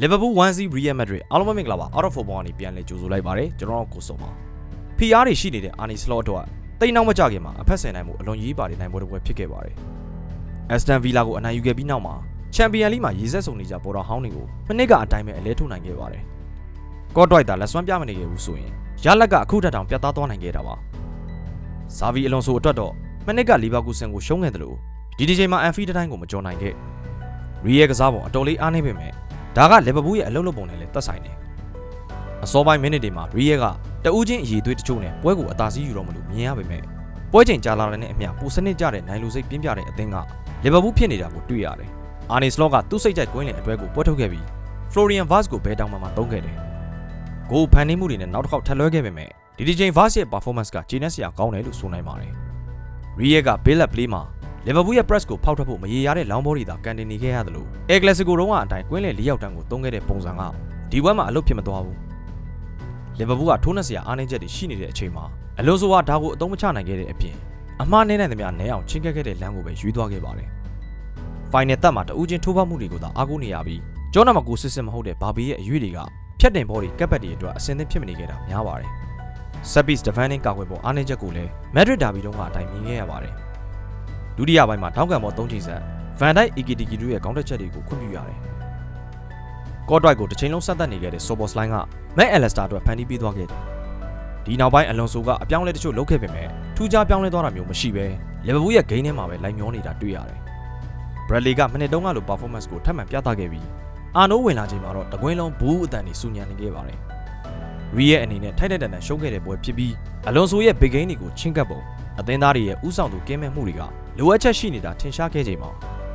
Liverpool 1-0 Real Madrid အားလုံးပဲမင်္ဂလာပါ Out of Football ကနေပြန်လည်ကြိုဆိုလိုက်ပါတယ်ကျွန်တော်တို့ကိုစုံပါ PR တွေရှိနေတဲ့ Arne Slot အတွက်တိတ်နောက်မကြခင်မှာအဖက်ဆယ်နိုင်မှုအလွန်ရေးပါတယ်နိုင်ပွဲတစ်ပွဲဖြစ်ခဲ့ပါတယ် Aston Villa ကိုအနိုင်ယူခဲ့ပြီးနောက်မှာ Champions League မှာရေဆက်ဆုံနေကြပေါ်တော်ဟောင်းတွေကိုမနစ်ကအတိုင်းပဲအလဲထုတ်နိုင်ခဲ့ပါတယ်ကော့ဒရိုက်တာလက်စွမ်းပြမနေခဲ့ဘူးဆိုရင်ရလက်ကအခုထက်တောင်ပြတ်သားသွားနိုင်ခဲ့တာပါဇာဗီအလွန်ဆိုအတွက်တော့မနစ်ကလီဗာပူးဆန်ကိုရှုံးခဲ့တယ်လို့ဒီဒီချိန်မှာအန်ဖီတိုင်းကိုမကြော်နိုင်ခဲ့ရီရဲ့ကစားပုံအတော်လေးအားနေပေမဲ့ ဒါကလီဗာပူးရဲ့အလုပ်လုပ်ပုံနဲ့လည်းသက်ဆိုင်တယ်အစောပိုင်းမိနစ်တွေမှာရီရဲ့ကတဦးချင်းအည်သွေးတချို့နဲ့ပွဲကိုအသာစီးယူတော့မလို့မြင်ရပေမဲ့ပွဲချိန်ကြာလာတဲ့အမျှပူစနစ်ကြတဲ့နိုင်လူစိတ်ပြင်းပြတဲ့အသင်းကလီဗာပူးဖြစ်နေတာကိုတွေ့ရတယ်အာနေစလော့ကသူ့စိတ်ကြိုက်ကွင်းလင်အတွဲကိုပွဲထုတ်ခဲ့ပြီးဖလိုရီယန်ဗတ်စ်ကိုဘဲတောင်မှမှသုံးခဲ့တယ်ဂိုးဖန်နေမှုတွေနဲ့နောက်တစ်ခေါက်ထပ်လွှဲခဲ့ပေမဲ့ဒီဒီချိန်ဗတ်စ်ရဲ့ performance ကဂျင်းနဲ့စရာကောင်းတယ်လို့ဆိုနိုင်ပါတယ်ရီရဲ့ကဘေးလက်ပလေးမှာ လီဗာပူးရဲ့ press ကိုဖောက်ထွက်ဖို့မရေရတဲ့လောင်းဘောတွေသာကန်တင်နေခဲ့ရတယ်လို့အဲကလစီကိုတုန်းကအတိုင်းကွင်းလေ၄ယောက်တန်းကိုသုံးခဲ့တဲ့ပုံစံကဒီဘက်မှာအလုပ်ဖြစ်မသွားဘူးလီဗာပူးကထိုးနှက်စရာအားနည်းချက်တွေရှိနေတဲ့အချိန်မှာအလွန်ဆိုကဒါကိုအသုံးမချနိုင်ခဲ့တဲ့အပြင်အမှားနဲ့တဲ့သမျှနဲအောင်ချင်းကက်ခဲ့တဲ့လမ်းကိုပဲရွေးသွားခဲ့ပါတယ်ဖိုင်နယ်တက်မှာတဦးချင်းထိုးဖောက်မှုတွေကိုသာအားကိုးနေရပြီးကျောနာမကိုစစ်စစ်မဟုတ်တဲ့ဘာဘီရဲ့အရွေတွေကဖြတ်တင်ဘောတွေကပ်ပတ်တွေအတွက်အဆင်သင့်ဖြစ်မနေခဲ့တာများပါတယ်ဆက်ပစ်ဒဖန်နင်းကာကွယ်ဖို့အားနည်းချက်ကိုလည်းမက်ဒရစ်ဒါဘီတုန်းကအတိုင်းမြင်ခဲ့ရပါတယ် ဒုတိယပိုင်းမှာတောင်းကန်ပေါ်၃ချိန်ဆက်ဗန်ဒိုက်အီကီတီကီတို့ရဲ့ခေါင်းတက်ချက်တွေကိုခွင့်ပြုရတယ်။ကော့ဒရိုက်ကိုတစ်ချိန်လုံးဆက်သက်နေခဲ့တဲ့ဆိုဘော့စလိုင်းကမက်အလက်စတာအတွက်ဖန်တီးပေးသွားခဲ့တယ်။ဒီနောက်ပိုင်းအလွန်ဆိုကအပြောင်းလဲတချို့လုပ်ခဲ့ပေမဲ့ထူးခြားပြောင်းလဲသွားတာမျိုးမရှိပဲလီဗာပူးရဲ့ဂိမ်းထဲမှာပဲလိုက်မျောနေတာတွေ့ရတယ်။ဘရက်လီကမနေ့တုန်းကလို performance ကိုထပ်မံပြသခဲ့ပြီးအာနိုးဝင်လာချိန်မှာတော့တကွင်းလုံးဘူးအတန်တွေစူညံနေခဲ့ပါတယ်။ရီရဲ့အနေနဲ့ထိုက်တဲ့တန်တန်ရှုံးခဲ့တဲ့ပွဲဖြစ်ပြီးအလွန်ဆိုရဲ့ big game တွေကိုချင်းကပ်ပုံအသင်းသားတွေရဲ့ဥဆောင်သူကင်းမဲ့မှုတွေက လိုအပ်ချက်ရှိနေတာထင်ရှားခဲ့ချိန်မှာ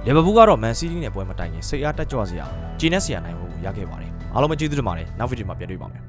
လီဗာပူးကတော့မန်စီးတီးနဲ့ပွဲမတိုင်ခင်စိတ်အားတက်ကြွစရာဂျီနက်စရာနိုင်မှုကိုရခဲ့ပါတယ်အားလုံးပဲကျေးဇူးတင်ပါတယ်နောက်ဗီဒီယိုမှာပြန်တွေ့ပါမယ်